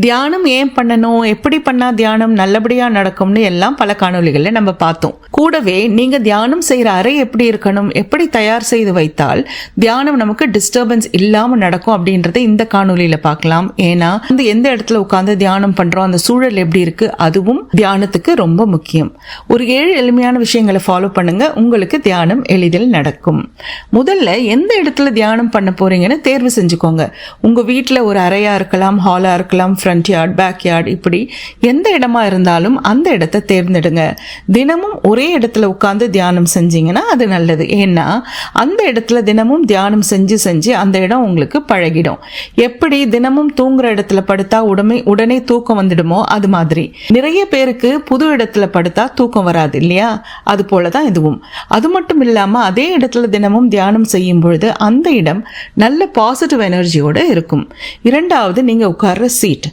தியானம் ஏன் பண்ணணும்? எப்படி பண்ணா தியானம் நல்லபடியா நடக்கும்னு எல்லாம் பல காணொலிகளில் நம்ம பார்த்தோம். கூடவே நீங்க தியானம் செய்யற அறை எப்படி இருக்கணும்? எப்படி தயார் செய்து வைத்தால் தியானம் நமக்கு டிஸ்டர்பன்ஸ் இல்லாம நடக்கும் அப்படின்றத இந்த காணொலியில் பார்க்கலாம். ஏன்னா வந்து எந்த இடத்துல உட்காந்து தியானம் பண்றோம்? அந்த சூழல் எப்படி இருக்கு? அதுவும் தியானத்துக்கு ரொம்ப முக்கியம். ஒரு ஏழு எளிமையான விஷயங்களை ஃபாலோ பண்ணுங்க. உங்களுக்கு தியானம் எளிதில் நடக்கும். முதல்ல எந்த இடத்துல தியானம் பண்ண போறீங்கன்னு தேர்வு செஞ்சுக்கோங்க. உங்க வீட்டில் ஒரு அறையா இருக்கலாம் ஹாலா இருக்கலாம் ஃப்ரண்ட் யார்ட் பேக் யார்ட் இப்படி எந்த இடமா இருந்தாலும் அந்த இடத்த தேர்ந்தெடுங்க. தினமும் ஒரே இடத்துல உட்காந்து தியானம் செஞ்சீங்கன்னா அது நல்லது. ஏன்னா அந்த இடத்துல தினமும் தியானம் செஞ்சு செஞ்சு அந்த இடம் உங்களுக்கு பழகிடும். எப்படி தினமும் தூங்குற இடத்துல படுத்தா உடனே உடனே தூக்கம் வந்துடுமோ? அது மாதிரி. நிறைய பேருக்கு புது இடத்துல படுத்தா தூக்கம் வராது இல்லையா? அது போல தான் இதுவும். அது மட்டும் இல்லாம அதே இடத்துல தினமும் தியானம் செய்யும் பொழுது அந்த இடம் நல்ல பாசிட்டிவ் எனர்ஜியோட இருக்கும். இரண்டாவது நீங்க உட்கார்ற சீட்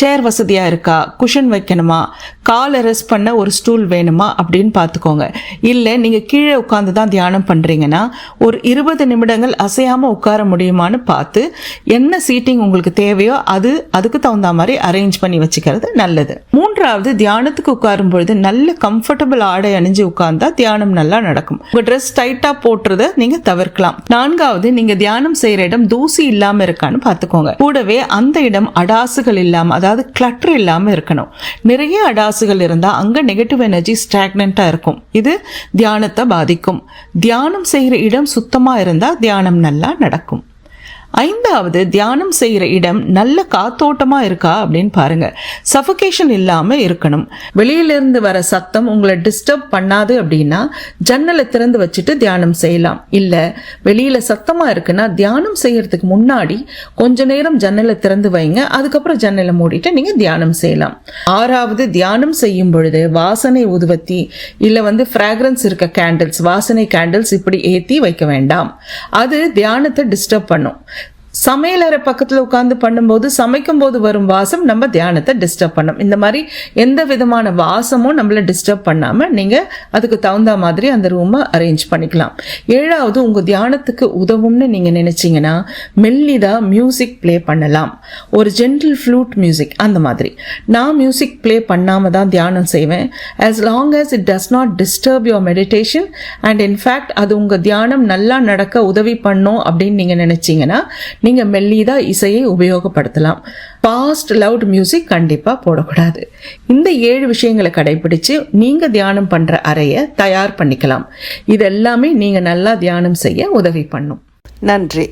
சேர் வசதியாக இருக்கா? குஷன் வைக்கணுமா? காலை ரெஸ்ட் பண்ண ஒரு ஸ்டூல் வேணுமா? அப்படின்னு பார்த்துக்கோங்க. இல்லை நீங்கள் கீழே உட்காந்து தான் தியானம் பண்ணுறீங்கன்னா ஒரு இருபது நிமிடங்கள் அசையாமல் உட்கார முடியுமான்னு பார்த்து என்ன சீட்டிங் உங்களுக்கு தேவையோ அது அதுக்கு தகுந்த மாதிரி அரேஞ்ச் பண்ணி வச்சுக்கிறது நல்லது. மூன்றாவது தியானத்துக்கு உட்காரும் பொழுது நல்ல கம்ஃபர்டபுள் ஆடை அணிஞ்சு உட்கார்ந்தா தியானம் நல்லா நடக்கும். உங்கள் ட்ரெஸ் டைட்டாக போட்டுறத நீங்கள் தவிர்க்கலாம். நான்காவது நீங்கள் தியானம் செய்கிற இடம் தூசி இல்லாமல் இருக்கான்னு பார்த்துக்கோங்க. கூடவே அந்த இடம் அடாசுகள் இல்லாமல் அதாவது கிளட்டர் இல்லாமல் இருக்கணும். நிறைய அடாசுகள் இருந்தால் அங்கே நெகட்டிவ் எனர்ஜி ஸ்டாக்னண்ட்டாக இருக்கும். இது தியானத்தை பாதிக்கும். தியானம் செய்கிற இடம் சுத்தமாக இருந்தால் தியானம் நல்லா நடக்கும். ஐந்தாவது தியானம் செய்கிற இடம் நல்ல காத்தோட்டமாக இருக்கா அப்படின்னு பாருங்கள் சஃபகேஷன் இல்லாமல் இருக்கணும். வெளியிலிருந்து வர சத்தம் உங்களை டிஸ்டர்ப் பண்ணாது அப்படின்னா ஜன்னலை திறந்து வச்சுட்டு தியானம் செய்யலாம். இல்லை வெளியில் சத்தமாக இருக்குன்னா தியானம் செய்கிறதுக்கு முன்னாடி கொஞ்ச நேரம் ஜன்னலை திறந்து வைங்க. அதுக்கப்புறம் ஜன்னலை மூடிட்டு நீங்கள் தியானம் செய்யலாம். ஆறாவது தியானம் செய்யும் பொழுது வாசனை உதுவத்தி இல்லை வந்து ஃப்ராக்ரன்ஸ் இருக்க கேண்டில்ஸ் வாசனை கேண்டில்ஸ் இப்படி ஏற்றி வைக்க வேண்டாம். அது தியானத்தை டிஸ்டர்ப் பண்ணும். சமையலறை பக்கத்தில் உட்காந்து பண்ணும்போது சமைக்கும் போது வரும் வாசம் நம்ம தியானத்தை டிஸ்டர்ப் பண்ணும். இந்த மாதிரி எந்த விதமான வாசமும் நம்மளை டிஸ்டர்ப் பண்ணாமல் நீங்கள் அதுக்கு தகுந்த மாதிரி அந்த ரூமை அரேஞ்ச் பண்ணிக்கலாம். ஏழாவது உங்கள் தியானத்துக்கு உதவும்னு நீங்கள் நினச்சிங்கன்னா மெல்லிதாக மியூசிக் ப்ளே பண்ணலாம். ஒரு ஜென்டில் ஃப்ளூட் மியூசிக் அந்த மாதிரி. நான் மியூசிக் ப்ளே பண்ணாமல் தான் தியானம் செய்வேன். As long as it does not disturb your meditation and in fact அது உங்கள் தியானம் நல்லா நடக்க உதவி பண்ணும் அப்படின்னு நீங்கள் நினச்சிங்கன்னா நீங்கள் மெல்லிதா இசையை உபயோகப்படுத்தலாம். பாஸ்ட் லவுட் மியூசிக் கண்டிப்பாக போடக்கூடாது. இந்த ஏழு விஷயங்களை கடைபிடிச்சு நீங்கள் தியானம் பண்ணுற அறையை தயார் பண்ணிக்கலாம். இதெல்லாமே நீங்கள் நல்லா தியானம் செய்ய உதவி பண்ணும். நன்றி.